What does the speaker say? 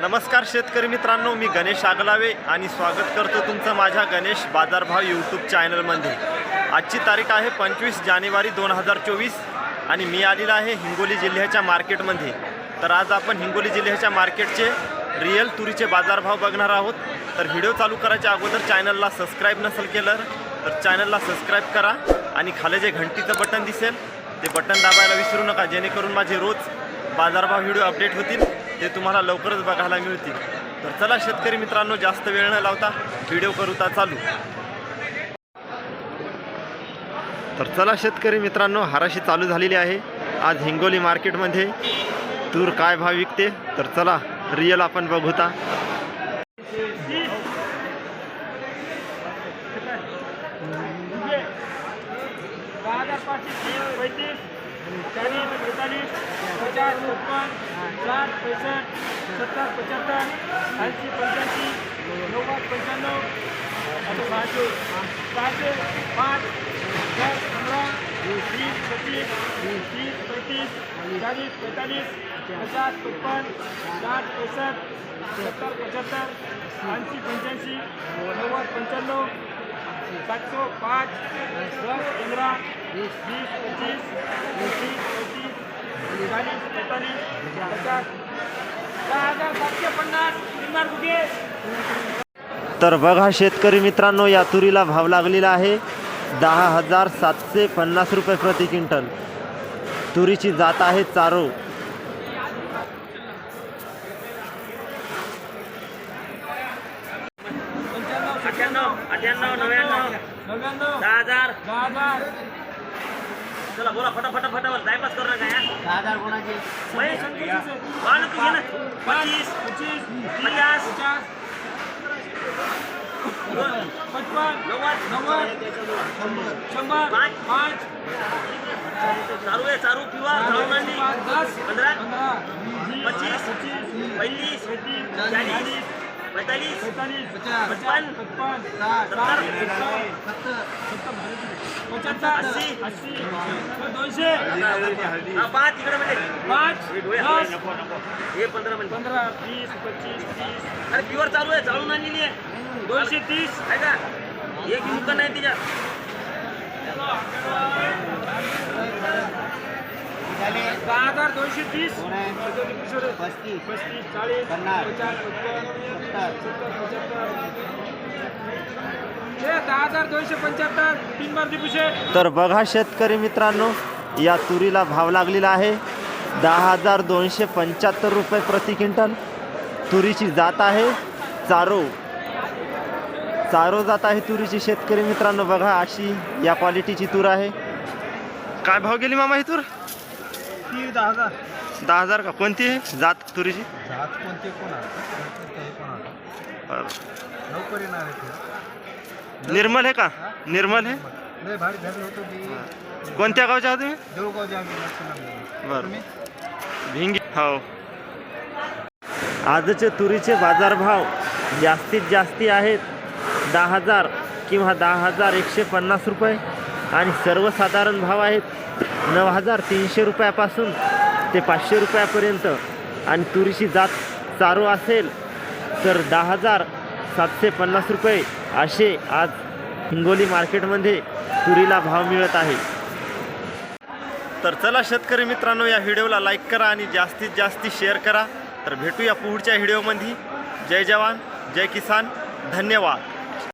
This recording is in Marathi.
नमस्कार शेतकरी मित्रांनो मी गणेश आगलावे आणि स्वागत करतो तुमचं माझ्या गणेश बाजारभाव यूट्यूब चॅनलमध्ये आजची तारीख आहे पंचवीस जानेवारी दोन हजार चोवीस आणि मी आलेला आहे हिंगोली जिल्ह्याच्या मार्केटमध्ये तर आज आपण हिंगोली जिल्ह्याच्या मार्केटचे रिअल तुरीचे बाजारभाव बघणार आहोत. तर व्हिडिओ चालू करायच्या अगोदर चॅनलला सबस्क्राईब नसेल केलं तर चॅनलला सबस्क्राईब करा आणि खाली जे घंटीचं बटन दिसेल ते बटन दाबायला विसरू नका जेणेकरून माझे रोज बाजारभाव व्हिडिओ अपडेट होतील. ते तुम्हाला लवकरच बघायला मिळतील. तर चला शेतकरी मित्रांनो जास्त वेळ न लावता व्हिडिओ करूता चालू. तर चला शेतकरी मित्रांनो हाराशी चालू झालेली आहे. आज हिंगोली मार्केटमध्ये तूर काय भाव विकते? तर चला रिअल आपण बघूता पैतीस चाळीस बेचाळीस पचास छप्पन साठ पैसष्ट सत्तर पंच्याहत्तर ऐंशी पंच्याऐंशी नव्वद पंच्याण्णव आणि सहाशे सहाशे पाच दस पंधरा वीस पच्चीस तीस पैतीस चाळीस बेचाळीस पचास छप्पन साठ पैसष्ट सत्तर पंच्याहत्तर ऐंशी पंच्याऐंशी नव्वद पंच्याण्णव सातशे पाच दस पंधरा वीस पंचवीस तीस पस्तीस चाळीस बेचाळीस पचास। दहा हजार सातशे पन्नास किंमत कुठे तर बघा शेतकरी मित्रांनो या तुरीला भाव लागलेला आहे. दहा हजार सातशे पन्नास रुपये प्रति क्विंटल. तुरीची जात आहे चारो. अठ्ठ्याण्णव अठ्ठ्याण्णव नव्याण्णव दहा हज़ार दहा चला बोला फटाफट फटाफट टाइमपास करू नका तू पंचवीस पचास पचपन नव्वद नव्वद शंभर पाच. पैतालीस पचपन अस्सी. दोनशे. हा पाच इकडे म्हणजे पाच हे पंधरा म्हणजे पंधरा वीस पंचवीस तीस. अरे प्युअर चालू आहे चालून आणलेली आहे. दोनशे तीस. आहे का? एक दुकान नाही तिच्या. दहा हजार दोनशे तीस. पस्तीस पस्तीस चाळीस पचास छप्पन सत्तर पंच्याहत्तर दहा हजार दोनशे पंच्याहत्तर. तीन मारुती पुशे. तर बघा शेतकरी मित्रांनो या तुरीला भाव लागलेला आहे. दहा हजार दोनशे पंच्याहत्तर रुपये प्रति क्विंटल तुरीची जात आहे. चारो चारो जात आहे तुरीची शेतकरी मित्रांनो. बघा अशी या क्वालिटीची तूर आहे. काय भाव गेली मामा ही तूर? ती दहा हजार? दहा हजार का? कोणती? आहे जात तुरीची? जात कोणते. लवकर येणार आहे निर्मल आहे का? निर्मल आहे? भारी होतो कोणत्या गावच्या आहात तुम्ही? देऊळगावच्या बरं. भिंगी. हो. आजचे तुरीचे बाजारभाव जास्तीत जास्ती आहेत दहा हजार किंवा दहा हजार एकशे पन्नास रुपये. आणि सर्वसाधारण भाव आहेत नऊ हजार तीनशे रुपयापासून ते पाचशे रुपयापर्यंत. आणि तुरीची जात चारू असेल तर दहा हजार सातशे पन्नास रुपये असे आज हिंगोली मार्केटमध्ये तुरीला भाव मिळत आहे. तर चला शेतकरी मित्रांनो या व्हिडिओला लाईक करा आणि जास्तीत जास्त शेअर करा. तर भेटूया पुढच्या व्हिडिओमध्ये. जय जवान जय किसान धन्यवाद.